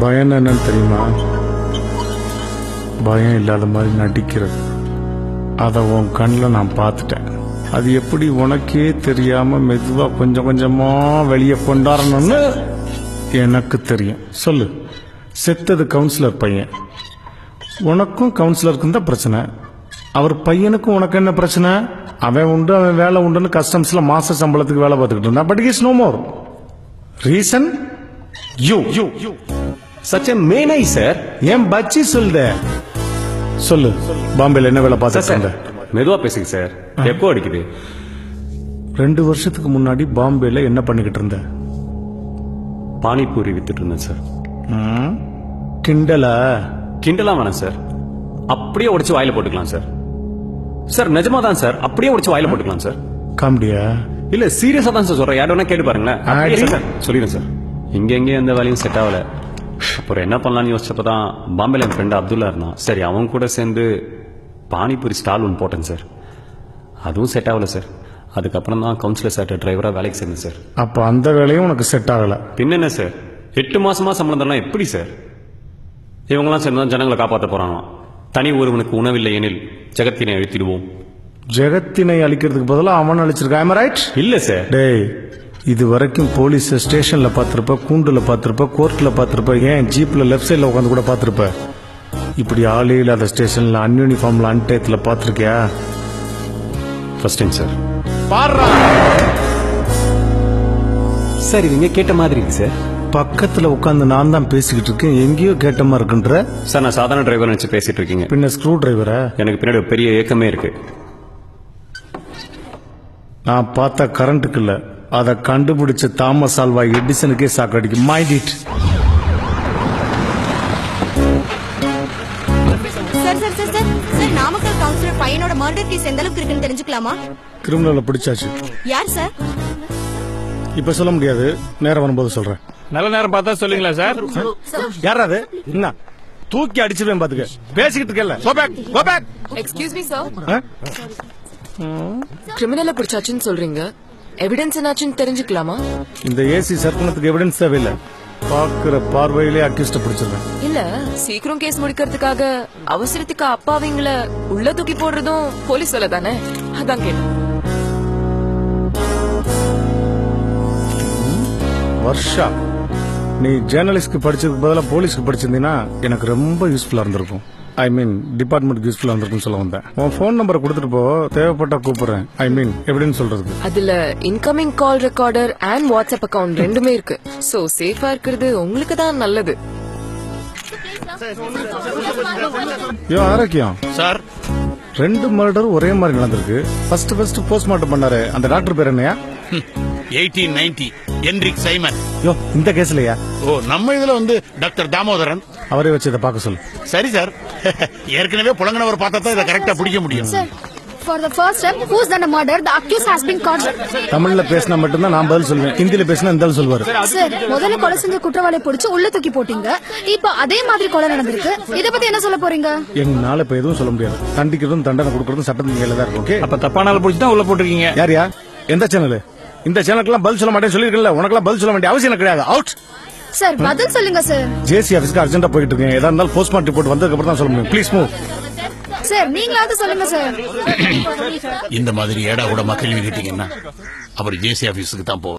பயம் என்னன்னு தெரியுமா? பயம் இல்லாத மாதிரி நடிக்கிறது. அதை உன் கண்ணில் நான் பார்த்துட்டேன். அது எப்படி உனக்கே தெரியாம மெதுவா கொஞ்சம் கொஞ்சமா வெளியே கொண்டாடணும்னு எனக்கு தெரியும். சொல்லு. செத்தது கவுன்சிலர் பையன். உனக்கும் கவுன்சிலருக்கும் தான் பிரச்சனை. அவர் பையனுக்கும் உனக்கு என்ன பிரச்சனை? அவன் உண்டு அவன் வேலை உண்டுன்னு கஸ்டம்ஸ்ல மாச சம்பளத்துக்கு வேலை பார்த்துக்கிட்டு இருந்தான். But is no more reason you you you such a மேனை sir ஏன் பச்சி சொல்லுத சொல்லு. பாம்பேல என்ன வேலை பார்த்துட்டு மெதுவா பேசுங்க சார் எப்போ அடிக்குது. ரெண்டு வருஷத்துக்கு முன்னாடி பாம்பேல என்ன பண்ணிக்கிட்டு இருந்த? பானிபூரி வித்துட்டு இருந்தேன் சார்? கிண்டலா? கிண்டலாம் வேணாம் சார் அப்படியே உடைச்சு வாயில போட்டுக்கலாம் சார் சார் நிஜமா தான் சார் அப்படியே உடைச்சு வாயில போட்டுக்கலாம் சார் காமெடியா? இல்ல சீரியஸா தான் சார் சொல்றேன். யாரும் கேட்டு பாருங்களேன். சொல்லிடுறேன் சார் இங்க எங்க எந்த வேலையும் செட் ஆகல. அப்புறம் என்ன பண்ணலாம்னு யோசிச்சப்பதான் பாம்பேல என் ஃப்ரெண்ட் அப்துல்லா இருந்தான். சரி அவன் கூட சேர்ந்து பானிபூரி ஸ்டால் ஒன்று போட்டேன் சார் அதுவும் செட் ஆகல சார் அதுக்கப்புறம் தான் கவுன்சிலர் சார் டிரைவரா வேலைக்கு சேர்ந்தேன் சார் அப்ப அந்த வேலையும் உனக்கு செட் ஆகல? பின்ன என்ன சார் எட்டு மாசமா சம்பளம் தரலாம் எப்படி சார் இவங்கெல்லாம் சேர்ந்து தான் ஜனங்களை காப்பாற்ற போறாங்களாம். தனி ஒருவனுக்கு உணவில்லை எனில் ஜெகத்தினை அழித்திடுவோம். ஜெகத்தினை அழிக்கிறதுக்கு பதிலா அவன் அழிச்சிருக்கான். ரைட் இல்ல சார் டேய் இது வரைக்கும் போலீஸ் ஸ்டேஷன்ல பார்த்திருப்ப கூண்டுல பார்த்திருப்ப கோர்ட்ல பார்த்திருப்ப ஏன் ஜீப்ல லெஃப்ட் சைடுல உட்காந்து கூட பார்த்திருப்ப? இப்படி ஆளே இல்லாத ஸ்டேஷன்ல அன்யூனிஃபார்ம்ல அன்டயத்துல பார்த்திருக்கியா? ஃபர்ஸ்ட் டைம் சார் பாடுறா சார் இவங்க கேட்ட மாதிரி இருக்கு சார் பக்கத்துல உட்காந்து நான் தான் பேசிக்கிட்டு இருக்கேன். எங்கேயோ கேட்ட மாதிரி இருக்குன்ற? சார் நான் சாதாரண டிரைவர் நினைச்சு பேசிட்டு இருக்கீங்க. பின்ன ஸ்க்ரூ டிரைவரா எனக்கு பின்னாடி பெரிய ஏக்கமே இருக்கு. நான் பார்த்த கரண்ட்டுக்கு இல்ல. அதை கண்டுபிடிச்ச தாமஸ் ஆல்வா எடிசனுக்கே சாக்கடிக்கு mind it sir sir sir sir sir Namakkal councillor பையனோட மர்டர் கேஸ் எந்த அளவுக்கு இருக்குன்னு தெரிஞ்சுக்கலாமா? கிரிமினலை பிடிச்சாச்சு. யார் சார் இப்ப சொல்ல முடியாது. நேரம் வரும்போது சொல்றேன். நல்ல நேரம் பார்த்தா சொல்லுங்களா சார் யாரா அது? என்ன? தூக்கி அடிச்சிருவேன் பாத்துக்க. பேசிக்கிட்டு இருக்கல go back go back excuse me sir கிரிமினலை பிடிச்சாச்சுன்னு சொல்றீங்க. எவிடன்ஸ் என்னாச்சுன்னு தெரிஞ்சுக்கலாமா? இந்த ஏசி சர்க்கனத்துக்கு எவிடன்ஸ் தேவையில்லை. பாக்குற பார்வையிலே அக்யூஸ்ட பிடிச்சிருவேன் இல்ல சீக்கிரம் கேஸ் முடிக்கிறதுக்காக அவசரத்துக்கு அப்பாவிங்கள உள்ள தூக்கி போடுறதும் போலீஸ் வேலை தானே? அதான் கேட்டேன் வர்ஷா. நீ ஜேர்னலிஸ்ட்க்கு படிச்சதுக்கு பதிலாக போலீஸ்க்கு படிச்சிருந்தீங்கன்னா எனக்கு ரொம்ப யூஸ்ஃபுல்லா இருந்திருக்கும். ஐ மீன் டிபார்ட்மெண்ட் யூஸ்ஃபுல்லா இருந்திருக்கும் சொல்ல வந்தேன். உன் ஃபோன் நம்பரை கொடுத்துட்டு போ தேவைப்பட்டா கூப்பிடுறேன். ஐ மீன் எப்படின்னு சொல்றதுக்கு. அதுல incoming call recorder and WhatsApp account ரெண்டுமே இருக்கு. சோ சேஃபா இருக்கிறது உங்களுக்கு தான் நல்லது. யோ ஆரோக்கியம் சார். ரெண்டு மர்டர் ஒரே மாதிரி நடந்திருக்கு. ஃபர்ஸ்ட் ஃபர்ஸ்ட் போஸ்ட்மார்ட்டம் பண்ணாரு. அந்த டாக்டர் பேர் என்னையா? எயிட்டீன் நைன்டி என்ரிக் சைமன் யோ இந்த கேஸ்லயா? ஓ நம்ம இதுல வந்து டாக்டர் தாமோதரன். அவரே வச்சு இதை பார்க்க சொல்லு. சரி சார். ஏற்கனவே புலங்கினவர் பார்த்தா தான் இதை கரெக்டா பிடிக்க முடியும். Sir, for the first time, who's done a murder? The accused has been caught. தமிழ்ல பேசினா மட்டும்தான் நான் பதில் சொல்லுவேன் ஹிந்தியில பேசினா இந்த ஆள் சொல்லுவாரு சார் முதல்ல கொலை செஞ்ச குற்றவாளியை பிடிச்சு உள்ள தூக்கி போட்டீங்க. இப்போ அதே மாதிரி கொலை நடந்திருக்கு. இத பத்தி என்ன சொல்ல போறீங்க? எங்களால இப்ப எதுவும் சொல்ல முடியாது. தண்டிக்கிறதும் தண்டனை கொடுக்கறதும் சட்டத்தின் கையில தான் இருக்கு ஓகே அப்ப தப்பான ஆள் பிடிச்சி தான் உள்ள போட்டிருக்கீங்க. யாரியா? எந்த சேனல் இந்த சேனலுக்குலாம் பதில் சொல்ல மாட்டேன்னு சொல்லிருக்கல உனக்கெல்லாம் பதில் சொல்ல வேண்டிய அவசியம் கிடையாது. அவுட் சார் பதில் சொல்லுங்க சார். ஜேசி ஆபீஸ்க்கு அர்ஜென்டா போயிட்டு இருக்கேன் ஏதா இருந்தாலும் போஸ்ட்மார்ட்டம் ரிப்போர்ட் வந்ததுக்கு அப்புறம் தான் சொல்ல முடியும். ப்ளீஸ் மூவ் சார் நீங்களாவது சொல்லுங்க சார். இந்த மாதிரி ஏடா கூட கேள்வி கேட்டீங்கன்னா அவர் ஜேசி ஆபீஸுக்கு தான் போவார்